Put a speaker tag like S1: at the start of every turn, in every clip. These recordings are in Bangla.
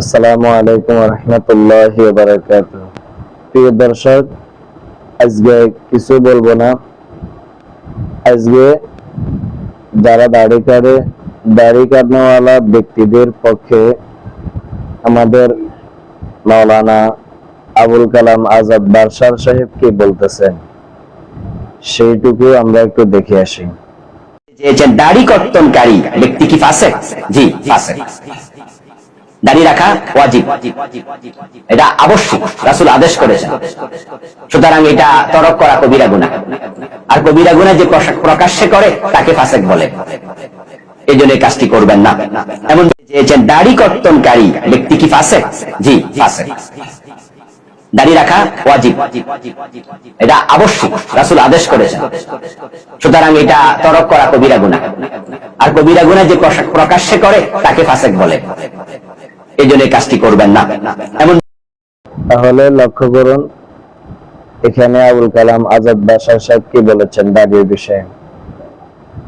S1: আসসালামু আলাইকুম রহমতুল্লাহ প্রিয় দর্শক, আজকে কিছু বলব না। আজকে যারা দাড়ি দাড়ি কাটনেওয়ালা ব্যক্তিদের পক্ষে আমাদের মাওলানা আবুল কালাম আজাদ বারসার সাহেব কি বলতেছেন? সেইটুকু আমরা একটু দেখে আসি।
S2: যে দাড়ি কর্তনকারী ব্যক্তি কি ফাসেক? জি, ফাসেক। দাড়ি রাখা ওয়াজিব। এটা আবশ্যক, রাসূল আদেশ করেছেন। সুতরাং এটা তরক করা কবিরা গুনাহ। আর কবিরা গুনাহ যে প্রকাশ্যে করে, তাকে ফাসেক বলে। এই জন্য কাজটি করবেন না। এমন যে দাড়ি কর্তনকারী ব্যক্তি কি ফাসেক? জি, ফাসেক। দাড়ি রাখা ওয়াজিব। এটা আবশ্যক, রাসূল আদেশ করেছেন। সুতরাং এটা তরক করা কবিরা গুনাহ। আর কবিরা গুনাহ যে প্রকাশ্যে করে, তাকে ফাসেক বলে। এই জন্য কাজটি করবেন না। এমন
S1: তাহলে লক্ষ্য করুন, এখানে আবুল কালাম আজাদ বাসার সাহেব কি বলেছেন দাড়ির বিষয়ে?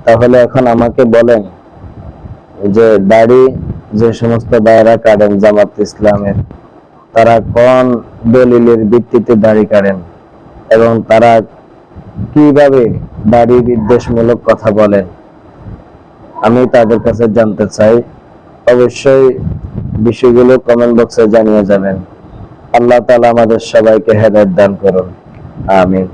S1: তাহলে এখন আমাকে বলেন যে দাড়ি যে সমস্ত ভাইরা কাটেন জামাত ইসলামের, তারা কোন দলিলের ভিত্তিতে দাড়ি কাটেন এবং তারা কীভাবে দাড়ি বিদ্বেষমূলক কথা বলেন? আমি তাদের কাছে জানতে চাই। অবশ্যই বিষয়গুলো কমেন্ট বক্সে জানিয়ে যাবেন। আল্লাহ তালা আমাদের সবাইকে হেদায়ত দান করুন। আমিন।